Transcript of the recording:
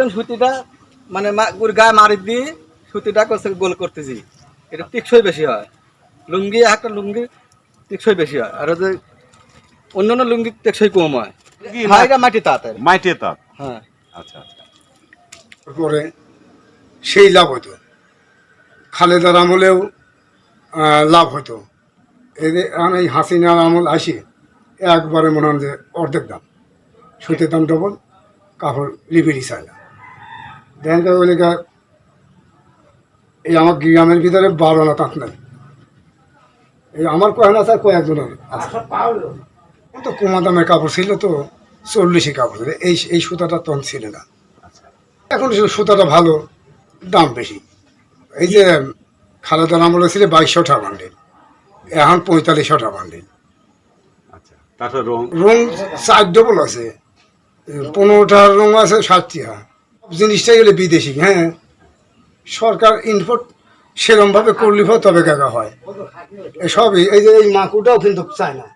করেন সুতিটা মানে ওর গায়ে মারি দিয়ে সুতিটা করছে গোল করতেছি। এটা টিকসই বেশি হয়। লুঙ্গি একটা লুঙ্গি টিকসই বেশি হয়। আর ওদের অন্য অন্য লুঙ্গি টেকসই কম হয়। হ্যাঁ এটা মাটি তাঁত হ্যাঁ। আচ্ছা আচ্ছা। পরে সেই লাভ হতো। খালেদার আমলেও লাভ হতো। এদের আমি এই হাসিনার আমল আসি একবারে মনে হয় যে অর্ধেক দাম। সুতের দাম ডবল কাপড় লিবিরি চায় না তো ওই লেখা এই আমার গ্রামের ভিতরে বারো আনা তাঁত নাই। এই আমার কয়েক আছে কয়েকজনের তো কমা দামের কাপড় ছিল তো চল্লিশে কাপড় ছিল। এই এই সুতাটা তখন ছিল না। এখন সুতাটা ভালো দাম বেশি। এই যে খালেদার আমলে ছিল বাইশশো টাকা বান্ডিল এখন পঁয়তাল্লিশশো টাকা বান্ডিল আচ্ছা তারপর রং? রং চার ডবল আছে। পনেরোটার রং আছে ষাটটিয়া জিনিসটা হলে বিদেশি হ্যাঁ। সরকার ইনপুট সেরমভাবে করলে তবে কাকা, হয়। এসবই এই যে এই মাকুটাও কিন্তু চায় না